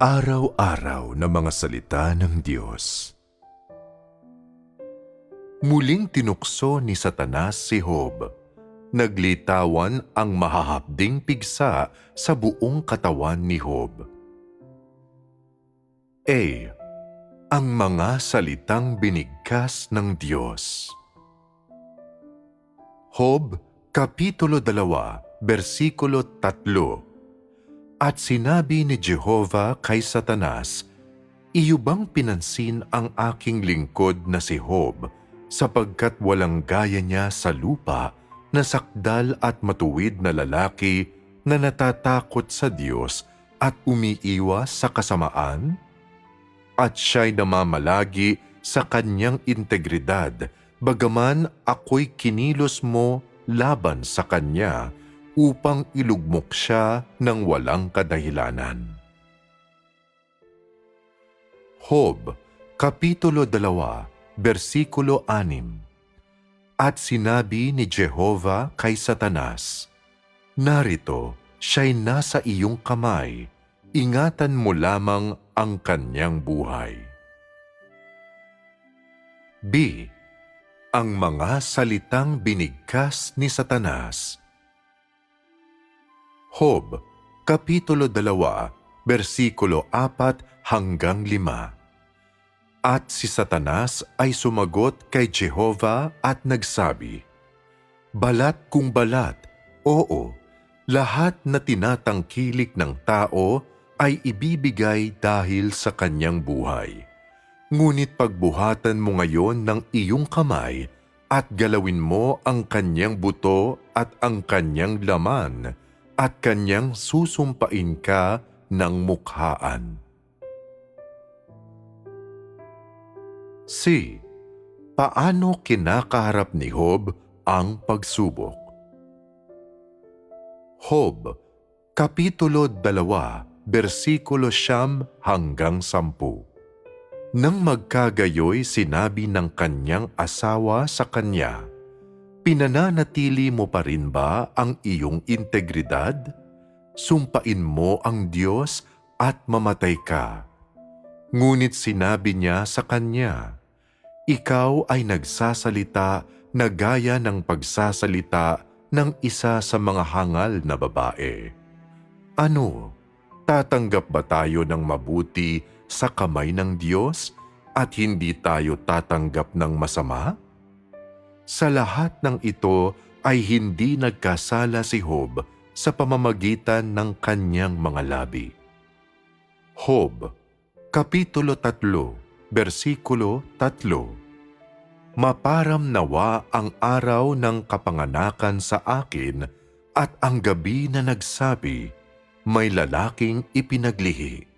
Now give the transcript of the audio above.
Araw-araw na mga salita ng Diyos. Muling tinukso ni Satanas si Job. Naglitawan ang mahahapding pigsa sa buong katawan ni Job. A. Ang mga salitang binigkas ng Diyos. Job, Kapitulo 2, versikulo 3 At sinabi ni Jehova kay Satanas, Iyo bang pinansin ang aking lingkod na si Job sapagkat walang gaya niya sa lupa na sakdal at matuwid na lalaki na natatakot sa Diyos at umiiwas sa kasamaan? At siya'y namamalagi sa kanyang integridad bagaman ako'y kinilos mo laban sa kanya upang ilugmok siya ng walang kadahilanan. Hob, Kapitulo 2, versikulo 6 At sinabi ni Jehova kay Satanas, Narito, siya'y nasa iyong kamay, ingatan mo lamang ang kanyang buhay. B. Ang mga salitang binigkas ni Satanas Hob, Kapitulo 2, versikulo 4 hanggang 5 At si Satanas ay sumagot kay Jehova at nagsabi, Balat kung balat, oo, lahat na tinatangkilik ng tao ay ibibigay dahil sa kanyang buhay. Ngunit pagbuhatan mo ngayon ng iyong kamay at galawin mo ang kanyang buto at ang kanyang laman at kanyang susumpain ka ng mukhaan. C. Paano kinakaharap ni Job ang pagsubok? Job, Kapitulo 2, versikulo siyam hanggang sampu. Nang magkagayoy sinabi ng kanyang asawa sa kanya, Pinananatili mo pa rin ba ang iyong integridad? Sumpain mo ang Diyos at mamatay ka. Ngunit sinabi niya sa kanya, Ikaw ay nagsasalita na gaya ng pagsasalita ng isa sa mga hangal na babae. Ano, tatanggap ba tayo ng mabuti sa kamay ng Diyos at hindi tayo tatanggap ng masama? Sa lahat ng ito ay hindi nagkasala si Job sa pamamagitan ng kanyang mga labi. Job, Kapitulo 3, versikulo 3 Maparam nawa ang araw ng kapanganakan sa akin at ang gabi na nagsabi, may lalaking ipinaglihi.